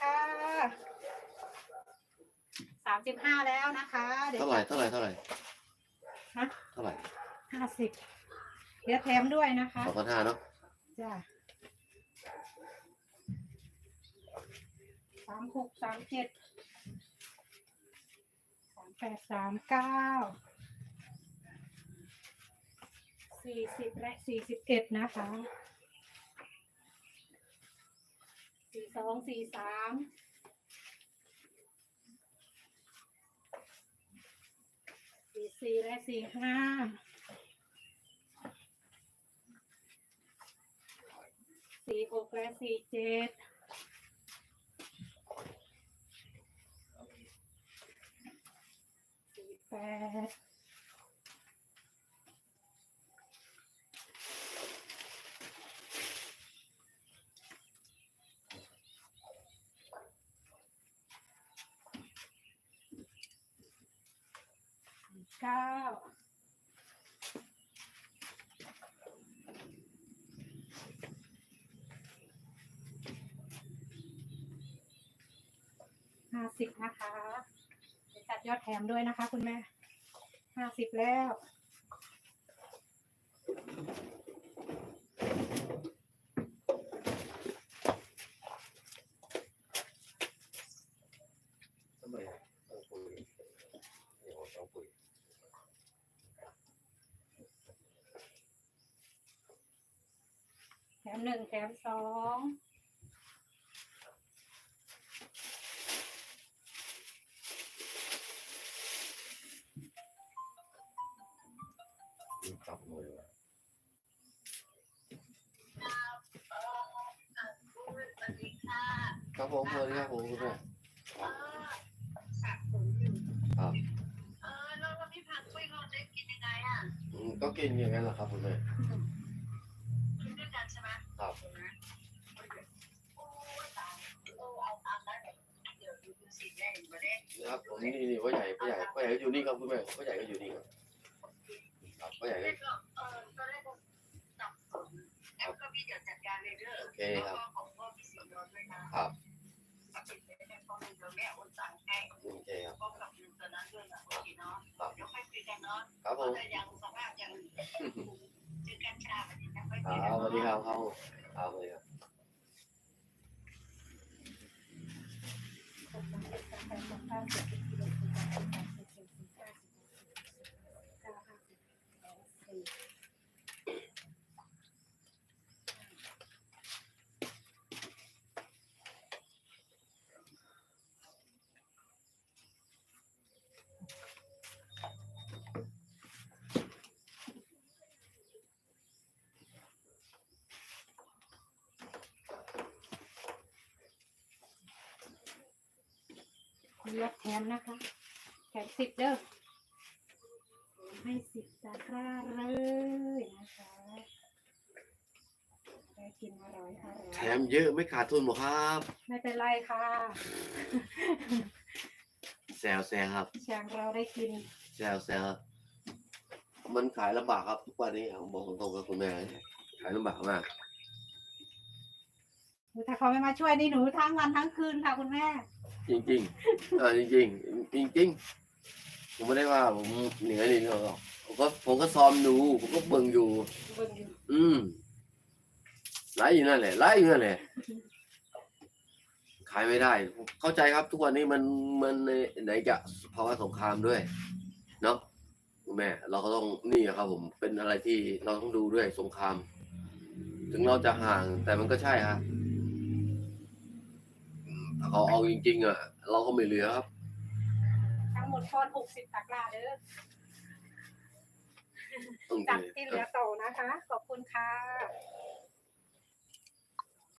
ค่ะสามสิบห้าแล้วนะคะ เดี๋ยวเท่าไหร่เท่าไหร่เท่าไหร่เท่าไหร่ห้าสิบเดี๋ยวแถมด้วยนะคะสองพันห้าเนาะจ้าสามหกสามเจ็ดสามแปดสามเก้าสี่สิบและสี่สิบเอ็ดนะคะ สี่สองสี่สามสี่สี่และสี่ห้าสี่หกและสี่เจ็ดสี่แปด เก้าห้าสิบนะคะจัดยอดแถมด้วยนะคะ คุณแม่ห้าสิบแล้ว ทำไมต้องคุยเดี๋ยวต้องคุย แถ มหนึ่งแถมสองจับมือว่ะครับผมสวัสดีครับผมคุณแม่ครับเออแล้ววันนี้ผักกล้วยเราได้กินยังไงอะอืมก็กินอย่างนั้นแหละครับคุณแม่ ครับผมนี่นี่พ่อใหญ่พ่อใหญ่พ่อใหญ่ก็อยู่นี่ครับคุณแม่พ่อใหญ่ก็อยู่นี่ครับครับพ่อใหญ่ก็เล่นก็เออตอนแรกก็จับแอปก็พี่เดี๋ยวจัดการเลยเด้อโอเคครับแล้วก็ของพ่อพี่สิงห์โดนด้วยนะครับเอาไปเลยแม่พ่อเดี๋ยวแม่โอนตังค์ให้โอเคครับพ่อกับเงินตอนนั้นด้วยนะโอเคเนาะครับเดี๋ยวค่อยคุยกันเนาะครับผมถ้ายังสภาพยังเจอกันช้าวันนี้นะค่อยคคุรัยกันบสวัสดีคเนาะรับครับผมครับสวัสดีครับ มียอดแถมนะคะแถมสิบเด้อให้สิบตะกร้าเลยนะคะได้กินอร่อยอร่อยแถมเยอะไม่ขาดทุนหรอกครับ ไม่เป็นไรค่ะแซวแซวครับเชียงเราได้กินแซวแซวมันขายลำบากครับทุกวันนี้ผมบอกตรงๆกับคุณแม่ขายลำบากมากถ้าเขาไม่มาช่วยนี่หนูทั้งวันทั้งคืนค่ะคุณแม่ จริงๆเออจริงๆ จริง ๆ ผมไม่ได้ว่าผมเหนือนี่หรอกผมก็ผมก็ซ้อมดู ผมก็เบิ่งอยู่ เบิ่งอยู่อืมไล่อยู่นั่นแหละไล่อยู่นั่นแหละขายไม่ได้ผมเข้าใจครับทุกวันนี้มันมันไหนจะภาวะสงครามด้วยเนาะคุณแม่ เราก็ต้องนี่ครับ ผมเป็นอะไรที่เราต้องดูด้วยสงคราม ถึงเราจะห่างแต่มันก็ใช่ครับอืม ถ้าเขาเอาจริง ๆ อะ เราก็ไม่เหลือครับ ทั้งหมดทอดหกสิบตะกร้าเด้อต้องจัดเลยที่เหลือต่อนะคะ ขอบคุณค่ะ